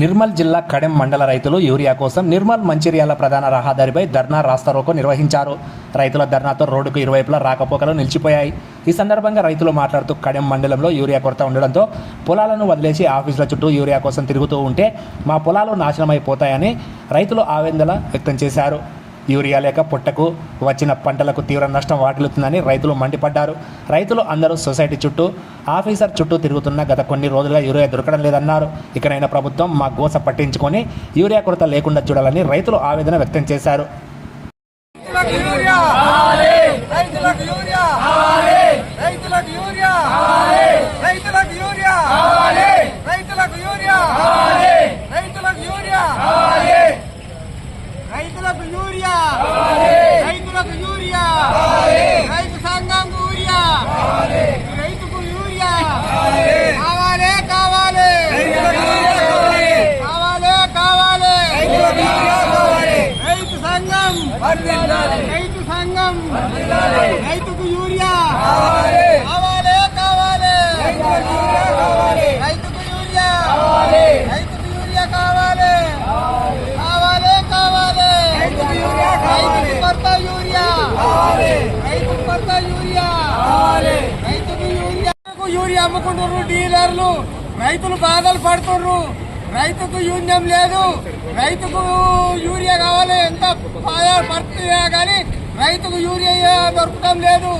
నిర్మల్ జిల్లా కడెం మండల రైతులు యూరియా కోసం నిర్మల్ మంచిర్యాల ప్రధాన రహదారిపై ధర్నా రాస్తారోకో నిర్వహించారు. రైతుల ధర్నాతో రోడ్డుకు ఇరువైపులా రాకపోకలు నిలిచిపోయాయి. ఈ సందర్భంగా రైతులు మాట్లాడుతూ కడెం మండలంలో యూరియా కొరత ఉండడంతో పొలాలను వదిలేసి ఆఫీసుల చుట్టూ యూరియా కోసం తిరుగుతూ ఉంటే మా పొలాలు నాశనమైపోతాయని రైతులు ఆవేదన వ్యక్తం చేశారు. యూరియా లేక పుట్టకు వచ్చిన పంటలకు తీవ్ర నష్టం వాటిల్లుతుందని రైతులు మండిపడ్డారు. రైతులు అందరూ సొసైటీ చుట్టూ ఆఫీసర్ చుట్టూ తిరుగుతున్న గత కొన్ని రోజులుగా యూరియా దొరకడం లేదన్నారు. ఇకనైనా ప్రభుత్వం మా గోస పట్టించుకొని యూరియా కొరత లేకుండా చూడాలని రైతులు ఆవేదన వ్యక్తం చేశారు. రైతు సంఘం. రైతుకు యూరియా. కావాలి. కావాలి రైతుకు యూరియా రైతుకు యూరియా. కావాలి. కావాలి. కావాలి. రైతుకు యూరియా యూరియా. రైతుకు యూరియా. యూరియా అమ్ముకుంటున్నారు డీలర్లు. రైతులు బాధలు పడుతున్నారు. రైతుకు యూనియం లేదు రైతుకు యూరియా కావాలి ఎంత పడుతుందా కానీ రైతుకు యూరియా దొరకడం లేదు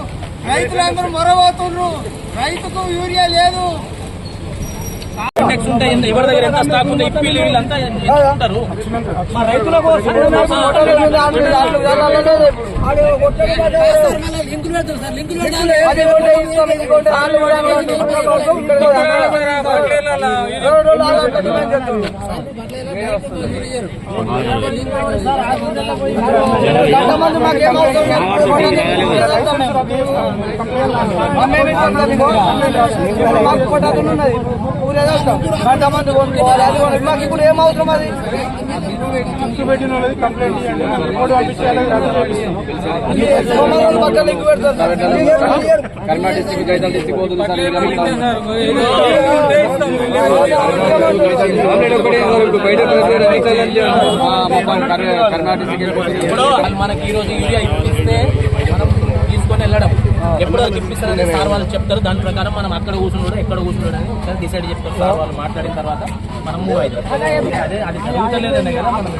రైతులందరూ మొరబోతున్నారు రైతుకు యూరియా లేదు ఎవరి దగ్గర ఎంత స్టాక్ ఉంది ఇప్పిలు వీళ్ళంతా ఎంత గంటమంది కొనుక్కోవాలి అది కొనుక్కోవాలి ఏం అవసరం అది కర్ణాటక డిస్టిక్ గైతాల్ డిస్టిక్ పోతుంది సార్ మనకి ఈ రోజు యూరియా ఇప్పిస్తే మనం తీసుకొని వెళ్ళడం ఎప్పుడు ఇప్పిస్తారని సార్ వాళ్ళు చెప్తారు దాని ప్రకారం మనం అక్కడ కూర్చున్నాడు ఎక్కడ కూర్చున్నాడు అని ఒకసారి డిసైడ్ చెప్తారు సార్ వాళ్ళు మాట్లాడిన తర్వాత మనం మూవ్ అవుతాం అదే అది జరుగుతలేదనే కదా మనం.